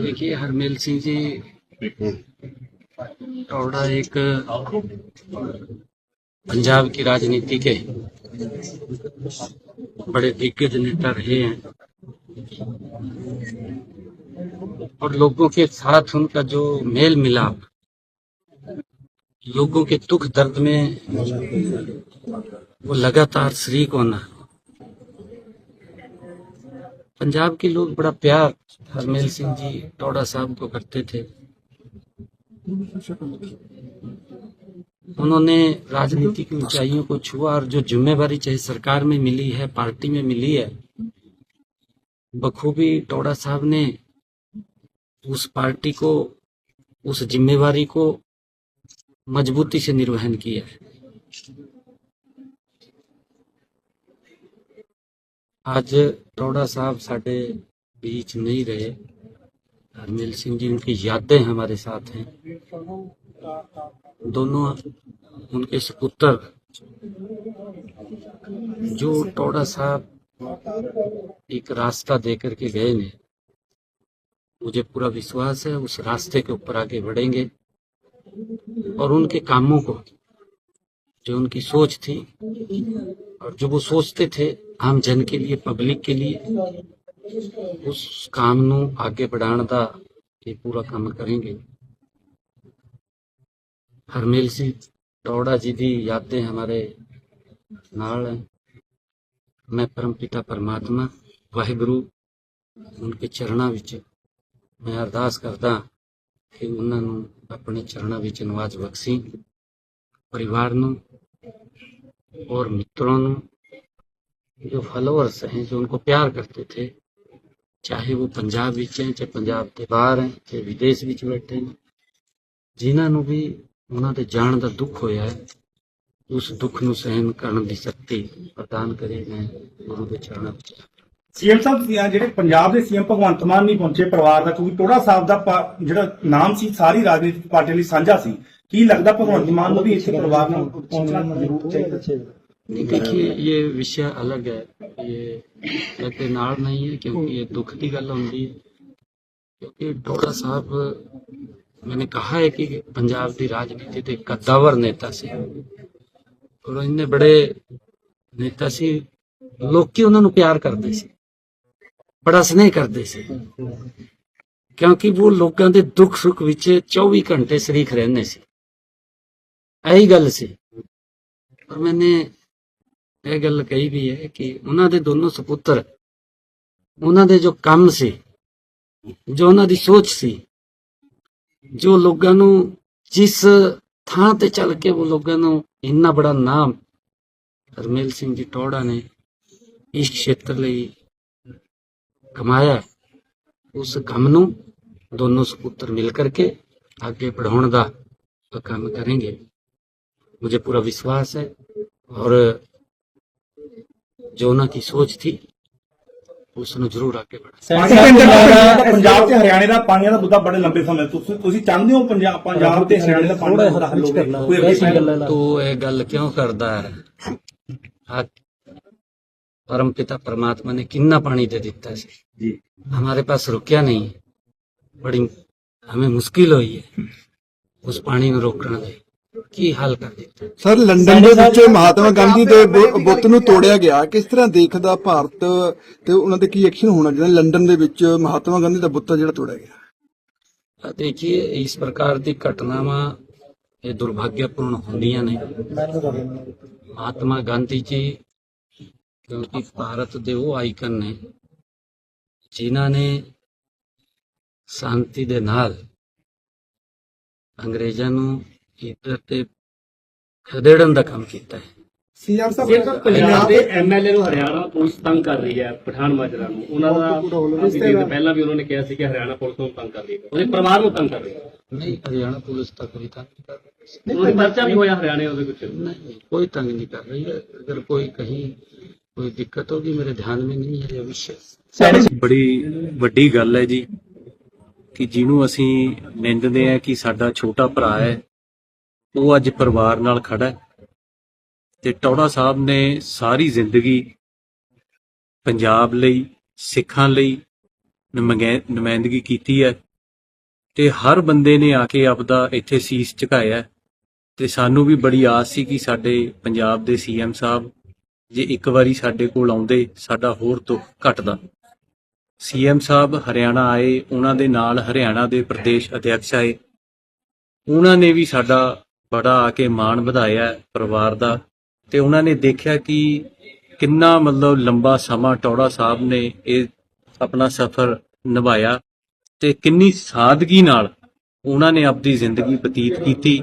देखिए, हरमेल सिंह जी। टोडा एक पंजाब की राजनीति के बड़े दिग्गज नेता रहे हैं। और लोगों के साथ उनका जो मेल मिलाप, लोगों के दुख दर्द में वो लगातार शरीक होना पंजाब के लोग बड़ा प्यार हरमेल सिंह जी टोडा साहब को करते थे। उन्होंने राजनीति की ऊंचाइयों को छुआ और जो जिम्मेवारी चाहे सरकार में मिली है, पार्टी में मिली है, बखूबी टोडा साहब ने उस पार्टी को, उस जिम्मेवारी को मजबूती से निर्वहन किया है। आज टोडा साहब साडे बीच नहीं रहे। हरमेल सिंह जी, उनकी यादें हमारे साथ हैं। दोनों उनके सपुत्र। जो टोडा साहब एक रास्ता दे करके गए ने मुझे पूरा विश्वास है, उस रास्ते के ऊपर आगे बढ़ेंगे। और उनके कामों को जो उनकी सोच थी और जो वो सोचते थे आम जन के लिए पब्लिक के लिए ਉਸ ਕੰਮ ਨੂੰ ਅੱਗੇ ਵਧਾਉਣ ਦਾ ਇਹ ਪੂਰਾ ਕੰਮ ਕਰਾਂਗੇ ਹਰਮੇਲ ਸਿੰਘ ਟੌੜਾ ਜੀ ਦੀ ਯਾਦਾਂ ਹਮਾਰੇ ਨਾਲ ਹੈ ਮੈਂ ਪਰਮਪਿਤਾ ਪਰਮਾਤਮਾ ਵਾਹਿਗੁਰੂ ਉਨਕੇ ਚਰਨਾਂ ਵਿੱਚ ਮੈਂ ਅਰਦਾਸ ਕਰਦਾ ਕਿ ਉਹਨਾਂ ਨੂੰ ਆਪਣੇ ਚਰਨਾਂ ਵਿੱਚ ਨਵਾਜ਼ ਬਖਸ਼ੀ परिवार ਨੂੰ और मित्रों ਨੂੰ जो फॉलोअर्स हैं जो उनको प्यार करते थे ਚਾਹੇ ਉਹ ਪੰਜਾਬ ਵਿੱਚ ਹੈ ਚਾਹੇ ਪੰਜਾਬ ਦੇ ਬਾਹਰ ਹੈ ਚਾਹੇ ਵਿਦੇਸ਼ ਵਿੱਚ ਬੈਠੇ ਨੇ ਜਿਨ੍ਹਾਂ ਨੂੰ ਵੀ ਉਹਨਾਂ ਦੇ ਜਾਣ ਦਾ ਦੁੱਖ ਹੋਇਆ ਹੈ ਉਸ ਦੁੱਖ ਨੂੰ ਸਹਿਣ ਕਰਨ ਦੀ ਸ਼ਕਤੀ ਪ੍ਰਦਾਨ ਕਰੇ ਮੈਂ ਗੁਰੂ ਦੇ ਚਰਨਾਂ ਵਿੱਚ ਸੀਐਮ ਸਾਹਿਬ ਸੀ- ਜਿਹੜੇ ਪੰਜਾਬ ਦੇ ਸੀਐਮ ਭਗਵੰਤ ਮਾਨ ਨਹੀਂ ਪਹੁੰਚੇ ਪਰਿਵਾਰ ਦਾ ਕਿਉਂਕਿ ਟੋੜਾ ਸਾਹਿਬ ਦਾ ਪਾ- ਜਿਹੜਾ ਨਾਮ ਸੀ ਸਾਰੀ ਰਾਜਨੀਤਿਕ ਪਾਰਟੀ ਲਈ ਸਾਂਝਾ ਸੀ ਕੀ ਲੱਗਦਾ ਭਗਵੰਤ ਮਾਨ ਨੂੰ ਵੀ ਇੱਥੇ ਪਰਿਵਾਰ ਨੂੰ ਪਹੁੰਚਣਾ ਜ਼ਰੂਰ ਚਾਹੀਦਾ नहीं देखिए ये विषय अलग है ये कहते नाल नहीं है क्योंकि ये दुख की गल होती है क्योंकि डोड़ा साहब मैंने कहा है कि पंजाब की राजनीति ਦੇ कद्दावर नेता ਸੀ ਔਰ ਇੰਨੇ ਬੜੇ ਨੇਤਾ ਸੀ ਲੋਕੀ ਉਹਨਾਂ ਨੂੰ ਪਿਆਰ ਕਰਦੇ ਸੀ ਬੜਾ ਸਨੇਹ ਕਰਦੇ ਸੀ ਕਿਉਂਕਿ ਉਹ ਲੋਕਾਂ ਦੇ ਦੁੱਖ ਸੁੱਖ ਵਿੱਚ 24 ਘੰਟੇ ਸ਼ਰੀਕ ਰਹਿੰਦੇ ਸੀ ਇਹੀ ਗੱਲ ਸੀ। ਪਰ ਮੈਨੇ ਇਹ ਗੱਲ ਕਹੀ ਵੀ ਹੈ ਕਿ ਉਹਨਾਂ ਦੇ ਦੋਨੋਂ ਸੁਪੁੱਤਰ, ਉਹਨਾਂ ਦੇ ਜੋ ਕੰਮ ਸੀ, ਜੋ ਉਹਨਾਂ ਦੀ ਸੋਚ ਸੀ, ਜੋ ਲੋਕਾਂ ਨੂੰ ਜਿਸ ਥਾਂ ਤੇ ਚੱਲ ਕੇ ਉਹ ਲੋਕਾਂ ਨੂੰ ਇੰਨਾ ਬੜਾ ਨਾਮ ਹਰਮੇਲ ਸਿੰਘ ਜੀ ਟੋੜਾ ਨੇ ਇਸ ਖੇਤਰ ਲਈ ਕਮਾਇਆ, ਉਸ ਕੰਮ ਨੂੰ ਦੋਨੋਂ ਸੁਪੁੱਤਰ ਮਿਲ ਕਰਕੇ ਅੱਗੇ ਵਧਾਉਣ ਦਾ ਕੰਮ ਕਰਾਂਗੇ। मुझे पूरा विश्वास है और जो उनकी सोच थी उसने जरूर आगे बढ़ा ਪਾਣੀ ਦਾ ਪੰਜਾਬ ਤੇ ਹਰਿਆਣੇ ਦਾ ਪਾਣੀਆਂ ਦਾ ਮੁੱਦਾ ਬੜੇ ਲੰਬੇ ਸਮੇਂ ਤੋਂ ਤੁਸੀਂ ਤੁਸੀਂ ਚਾਹੁੰਦੇ ਹੋ ਪੰਜਾਬ ਪੰਜਾਬ ਤੇ ਹਰਿਆਣੇ ਦਾ ਪਾਣੀ ਦਾ ਮੁੱਦਾ ਹੱਲ ਹੋਵੇ ਕੋਈ ਅੱਗੇ ਪਹਿਲ तो ये गल क्यों करता है आज परम पिता परमात्मा ने किन्ना पानी दे दिता है ਜੀ हमारे पास रुकया नहीं है बड़ी हमें मुश्किल हुई है उस पानी में रोकने ਕੀ ਹੱਲ ਕਰ ਸਰ ਲੰਡਨ ਦੇ ਵਿੱਚ ਮਹਾਤਮਾ ਗਾਂਧੀ ਦੇ ਬੁੱਤ ਨੂੰ ਤੋੜਿਆ ਗਿਆ। ਕਿਸ ਤਰ੍ਹਾਂ ਦੇਖਦਾ ਭਾਰਤ ਤੇ ਉਹਨਾਂ ਦੇ ਕੀ ਐਕਸ਼ਨ ਹੋਣਾ ਜਿਹੜਾ ਲੰਡਨ ਦੇ ਵਿੱਚ ਮਹਾਤਮਾ ਗਾਂਧੀ ਦਾ ਬੁੱਤ ਜਿਹੜਾ ਤੋੜਿਆ ਗਿਆ। ਦੇਖੀਏ ਇਸ ਪ੍ਰਕਾਰ ਦੀ ਘਟਨਾਵਾਂ ਇਹ ਦੁਰਭਾਗਿਆਪੂਰਨ ਹੁੰਦੀਆਂ ਨੇ। ਮਹਾਤਮਾ ਗਾਂਧੀ ਜੀ ਕਿਉਂਕਿ ਭਾਰਤ ਦੇ ਉਹ ਆਈਕਨ ਨੇ ਜਿਨ੍ਹਾਂ ਨੇ ਸ਼ਾਂਤੀ ਦੇ ਨਾਲ ਅੰਗਰੇਜ਼ਾਂ ਨੂੰ ਕੀਤਾ ਤੇ ਖਦੇੜਨ ਦਾ ਕੰਮ ਕੀਤਾ ਹੈ। ਸੀਐਮ ਸਾਹਿਬ ਪੰਜਾਬ ਦੇ ਐਮਐਲਏ ਨੂੰ ਹਰਿਆਣਾ ਪੁਲਿਸ ਤੰਗ ਕਰ ਰਹੀ ਹੈ ਪਠਾਨ ਮਾਜਰਾ ਨੂੰ। ਉਹਨਾਂ ਦਾ ਇਸ ਪਹਿਲਾਂ ਵੀ ਉਹਨਾਂ ਨੇ ਕਿਹਾ ਸੀ ਕਿ ਹਰਿਆਣਾ ਪੁਲਿਸ ਨੂੰ ਤੰਗ ਕਰ ਰਹੀ ਹੈ। ਉਹਦੇ ਪਰਿਵਾਰ ਨੂੰ ਤੰਗ ਕਰ ਰਹੀ ਹੈ। ਨਹੀਂ ਹਰਿਆਣਾ ਪੁਲਿਸ ਤਾਂ ਕੋਈ ਤੰਗ ਨਹੀਂ ਕਰ ਰਹੀ। ਉਹਦੇ ਪਰਚਾ ਵੀ ਹੋਇਆ ਹਰਿਆਣੇ ਉਹਦੇ ਵਿੱਚ? ਨਹੀਂ ਕੋਈ ਤੰਗ ਨਹੀਂ ਕਰ ਰਹੀ। ਹੈ ਅਗਰ ਕੋਈ ਕਹੀਂ ਕੋਈ ਦਿੱਕਤ ਹੋਗੀ ਮੇਰੇ ਧਿਆਨ ਵਿੱਚ ਨਹੀਂ ਹੈ ਇਹ ਵਿਸ਼ੇ ਬੜੀ ਵੱਡੀ ਗੱਲ ਹੈ ਜੀ ਕਿ ਜਿਹਨੂੰ ਅਸੀਂ ਨਿੰਦਦੇ ਆ ਕਿ ਸਾਡਾ ਛੋਟਾ ਭਰਾ ਹੈ ਉਹ ਅੱਜ ਪਰਿਵਾਰ ਨਾਲ ਖੜਾ ਹੈ ਤੇ ਟੌੜਾ ਸਾਹਿਬ ਨੇ ਸਾਰੀ ਜ਼ਿੰਦਗੀ ਪੰਜਾਬ ਲਈ, ਸਿੱਖਾਂ ਲਈ ਨੁਮਾਇ- ਨੁਮਾਇੰਦਗੀ ਕੀਤੀ ਹੈ ਤੇ ਹਰ ਬੰਦੇ ਨੇ ਆ ਕੇ ਆਪਦਾ ਇੱਥੇ ਸੀਸ ਝੁਕਾਇਆ ਹੈ ਤੇ ਸਾਨੂੰ ਵੀ ਬੜੀ ਆਸ ਸੀ ਕਿ ਸਾਡੇ ਪੰਜਾਬ ਦੇ ਸੀਐਮ ਸਾਹਿਬ ਜੇ ਇੱਕ ਵਾਰੀ ਸਾਡੇ ਕੋਲ ਆਉਂਦੇ, ਸਾਡਾ ਹੋਰ ਦੁੱਖ ਘਟਦਾ। ਸੀਐਮ ਸਾਹਿਬ ਹਰਿਆਣਾ ਆਏ, ਉਹਨਾਂ ਦੇ ਨਾਲ ਹਰਿਆਣਾ ਦੇ ਪ੍ਰਦੇਸ਼ ਅਧਿਕਸ਼ ਆਏ। ਉਹਨਾਂ ਨੇ ਵੀ ਸਾਡਾ ਬੜਾ ਆ ਕੇ ਮਾਣ ਵਧਾਇਆ ਪਰਿਵਾਰ ਦਾ ਤੇ ਉਹਨਾਂ ਨੇ ਦੇਖਿਆ ਕਿ ਕਿੰਨਾ ਮਤਲਬ ਲੰਬਾ ਸਮਾਂ ਟੌੜਾ ਸਾਹਿਬ ਨੇ ਇਹ ਆਪਣਾ ਸਫ਼ਰ ਨਿਭਾਇਆ ਤੇ ਕਿੰਨੀ ਸਾਦਗੀ ਨਾਲ ਉਹਨਾਂ ਨੇ ਆਪਣੀ ਜ਼ਿੰਦਗੀ ਬਤੀਤ ਕੀਤੀ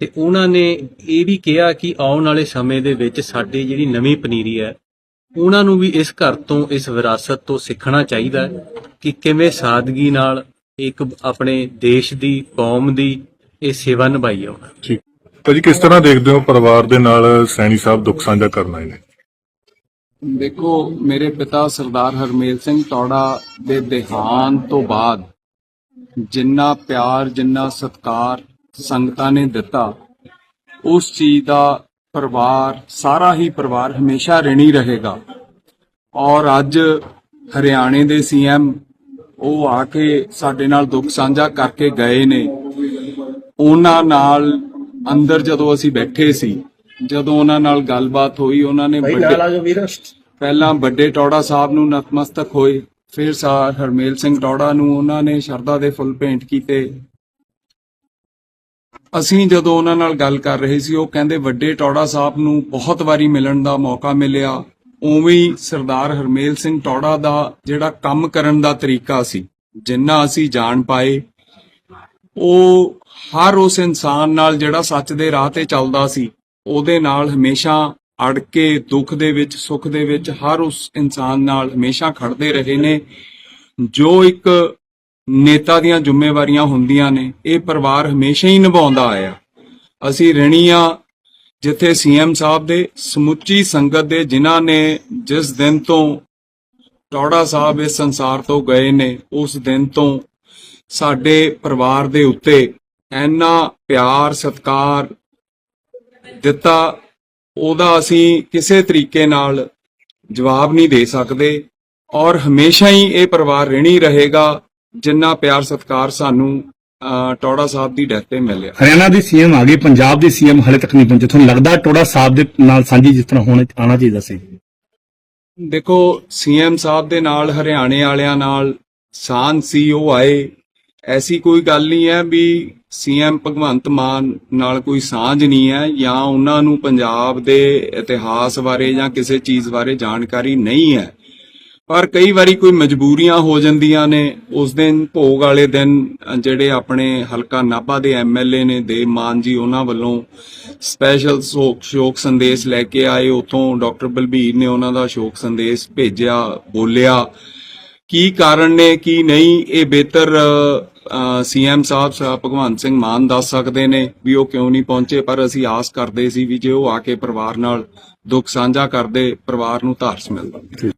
ਤੇ ਉਹਨਾਂ ਨੇ ਇਹ ਵੀ ਕਿਹਾ ਕਿ ਆਉਣ ਵਾਲੇ ਸਮੇਂ ਦੇ ਵਿੱਚ ਸਾਡੀ ਜਿਹੜੀ ਨਵੀਂ ਪਨੀਰੀ ਹੈ, ਉਹਨਾਂ ਨੂੰ ਵੀ ਇਸ ਘਰ ਤੋਂ, ਇਸ ਵਿਰਾਸਤ ਤੋਂ ਸਿੱਖਣਾ ਚਾਹੀਦਾ ਕਿ ਕਿਵੇਂ ਸਾਦਗੀ ਨਾਲ ਇੱਕ ਆਪਣੇ ਦੇਸ਼ ਦੀ, ਕੌਮ ਦੀ ਇਹ ਸੇਵਾ ਨਿਭਾਈ ਆਉਣਾ ਠੀਕ। ਭਾਜੀ ਕਿਸ ਤਰ੍ਹਾਂ ਦੇਖਦੇ ਹੋ ਪਰਿਵਾਰ ਦੇ ਨਾਲ ਸੈਣੀ ਸਾਹਿਬ ਦੁੱਖ ਸਾਂਝਾ ਕਰਨ ਆਏ ਨੇ? ਦੇਖੋ, ਮੇਰੇ ਪਿਤਾ ਸਰਦਾਰ ਹਰਮੇਲ ਸਿੰਘ ਟੌੜਾ ਦੇ ਦੇਹਾਂਤ ਤੋਂ ਬਾਅਦ ਜਿੰਨਾ ਪਿਆਰ, ਜਿੰਨਾ ਸਤਿਕਾਰ ਸੰਗਤਾਂ ਨੇ ਦਿੱਤਾ, ਉਸ ਚੀਜ਼ ਦਾ ਪਰਿਵਾਰ, ਸਾਰਾ ਹੀ ਪਰਿਵਾਰ ਹਮੇਸ਼ਾ ਰਿਣੀ ਰਹੇਗਾ। ਔਰ ਅੱਜ ਹਰਿਆਣੇ ਦੇ ਸੀਐਮ ਉਹ ਆ ਕੇ ਸਾਡੇ ਨਾਲ ਦੁੱਖ ਸਾਂਝਾ ਕਰਕੇ ਗਏ ਨੇ। ਉਹਨਾਂ ਨਾਲ ਅੰਦਰ ਜਦੋਂ ਅਸੀਂ ਬੈਠੇ ਸੀ ਜਦੋਂ ਉਹਨਾਂ ਨਾਲ ਗੱਲਬਾਤ ਹੋਈ ਉਹਨਾਂ ਨੇ ਵੱਡੇ ਪਹਿਲਾਂ ਵੱਡੇ ਟੌੜਾ ਸਾਹਿਬ ਨੂੰ ਨਤਮਸਤਕ ਹੋਏ ਫਿਰ ਸਰ ਹਰਮੇਲ ਸਿੰਘ ਟੌੜਾ ਨੂੰ ਉਹਨਾਂ ਨੇ ਸ਼ਰਧਾ ਦੇ ਫੁੱਲ ਭੇਂਟ ਕੀਤੇ। ਅਸੀਂ ਜਦੋਂ ਉਹਨਾਂ ਨਾਲ ਗੱਲ ਕਰ ਰਹੇ ਸੀ ਉਹ ਕਹਿੰਦੇ ਵੱਡੇ ਟੌੜਾ ਸਾਹਿਬ ਨੂੰ ਬਹੁਤ ਵਾਰੀ ਮਿਲਣ ਦਾ ਮੌਕਾ ਮਿਲਿਆ। ਉਵੇਂ ਸਰਦਾਰ ਹਰਮੇਲ ਸਿੰਘ ਟੌੜਾ ਦਾ ਜਿਹੜਾ ਕੰਮ ਕਰਨ ਦਾ ਤਰੀਕਾ ਸੀ ਜਿੰਨਾ ਅਸੀਂ ਜਾਣ ਪਾਏ ਉਹ ਹਰ ਉਸ ਇਨਸਾਨ ਨਾਲ ਜਿਹੜਾ ਸੱਚ ਦੇ ਰਾਹ ਤੇ ਚੱਲਦਾ ਸੀ, ਉਹਦੇ ਨਾਲ ਹਮੇਸ਼ਾ ਅੜ ਕੇ ਦੁੱਖ ਦੇ ਵਿੱਚ, ਸੁੱਖ ਦੇ ਵਿੱਚ ਹਰ ਉਸ ਇਨਸਾਨ ਨਾਲ ਹਮੇਸ਼ਾ ਖੜਦੇ ਰਹੇ ਨੇ। ਜੋ ਇੱਕ ਨੇਤਾ ਦੀਆਂ ਜ਼ਿੰਮੇਵਾਰੀਆਂ ਹੁੰਦੀਆਂ ਨੇ, ਇਹ ਪਰਿਵਾਰ ਹਮੇਸ਼ਾ ਹੀ ਨਿਭਾਉਂਦਾ ਆਇਆ। ਅਸੀਂ ਰਣੀਆਂ ਜਿੱਥੇ ਸੀਐਮ ਸਾਹਿਬ ਦੇ ਸਮੁੱਚੀ ਸੰਗਤ ਦੇ, ਜਿਨ੍ਹਾਂ ਨੇ ਜਿਸ ਦਿਨ ਤੋਂ ਟੌੜਾ ਸਾਹਿਬ ਇਸ ਸੰਸਾਰ ਤੋਂ ਗਏ ਨੇ, ਉਸ ਦਿਨ ਤੋਂ ਸਾਡੇ ਪਰਿਵਾਰ ਦੇ ਉੱਤੇ ਇੰਨਾ ਪਿਆਰ ਸਤਿਕਾਰ ਦਿੱਤਾ ਉਹਦਾ ਅਸੀਂ ਕਿਸੇ ਤਰੀਕੇ ਨਾਲ ਜਵਾਬ ਨਹੀਂ ਦੇ ਸਕਦੇ ਔਰ ਹਮੇਸ਼ਾ ਹੀ ਇਹ ਪਰਿਵਾਰ ਰਹਿਣੀ ਰਹੇਗਾ ਜਿੰਨਾ ਪਿਆਰ ਸਤਿਕਾਰ ਸਾਨੂੰ ਟੌੜਾ ਸਾਹਿਬ ਦੀ ਡੈਥ ਤੇ ਮਿਲਿਆ। ਹਰਿਆਣਾ ਦੇ ਸੀਐਮ ਆ ਗਏ ਪੰਜਾਬ ਦੇ ਸੀਐਮ ਹਲੇ ਤੱਕ ਨਹੀਂ ਪਹੁੰਚੇ। ਤੁਹਾਨੂੰ ਲੱਗਦਾ ਟੋੜਾ ਸਾਹਿਬ ਦੇ ਨਾਲ ਸਾਂਝੀ ਜਿਸ ਤਰ੍ਹਾਂ ਹੋਣਾ ਆਣਾ ਚਾਹੀਦਾ ਸੀ? ਦੇਖੋ ਸੀਐਮ ਸਾਹਿਬ ਦੇ ਨਾਲ ਹਰਿਆਣੇ ਵਾਲਿਆਂ ਨਾਲ ਸਾਨ ਸੀ ਉਹ ਆਏ। ਐਸੀ ਕੋਈ ਗੱਲ ਨਹੀਂ ਹੈ ਵੀ ਸੀਐਮ ਭਗਵੰਤ ਮਾਨ ਨਾਲ ਕੋਈ ਸਾਂਝ ਨਹੀਂ ਹੈ ਜਾਂ ਉਹਨਾਂ ਨੂੰ ਪੰਜਾਬ ਦੇ ਇਤਿਹਾਸ ਬਾਰੇ ਜਾਂ ਕਿਸੇ ਚੀਜ਼ ਬਾਰੇ ਜਾਣਕਾਰੀ ਨਹੀਂ ਹੈ। ਪਰ ਕਈ ਵਾਰੀ ਕੋਈ ਮਜਬੂਰੀਆਂ ਹੋ ਜਾਂਦੀਆਂ ਨੇ। ਉਸ ਦਿਨ ਭੋਗ ਵਾਲੇ ਦਿਨ ਜਿਹੜੇ ਆਪਣੇ ਹਲਕਾ ਨਾਭਾ ਦੇ ਐਮਐਲਏ ਨੇ ਦੇਵ ਮਾਨ ਜੀ ਉਹਨਾਂ ਵੱਲੋਂ ਸਪੈਸ਼ਲ ਸ਼ੋਕ ਸ਼ੋਕ ਸੰਦੇਸ਼ ਲੈ ਕੇ ਆਏ। ਉਥੋਂ ਡਾਕਟਰ ਬਲਬੀਰ ਨੇ ਉਹਨਾਂ ਦਾ ਸ਼ੋਕ ਸੰਦੇਸ਼ ਭੇਜਿਆ, ਬੋਲਿਆ, ਕੀ ਕਾਰਨ ਨੇ, ਕੀ ਨਹੀਂ, ਇਹ ਬਿਹਤਰ ਸੀਐਮ ਸਾਹਿਬ ਸਾਹਿਬ ਭਗਵੰਤ ਸਿੰਘ ਮਾਨ ਦੱਸ ਸਕਦੇ ਨੇ ਵੀ ਉਹ ਕਿਉਂ ਨਹੀਂ ਪਹੁੰਚੇ, ਪਰ ਅਸੀਂ ਆਸ ਕਰਦੇ ਸੀ ਵੀ ਜੇ ਉਹ ਆ ਕੇ ਪਰਿਵਾਰ ਨਾਲ ਦੁੱਖ ਸਾਂਝਾ ਕਰਦੇ, ਪਰਿਵਾਰ ਨੂੰ ਧਾਰਸ ਮਿਲਦਾ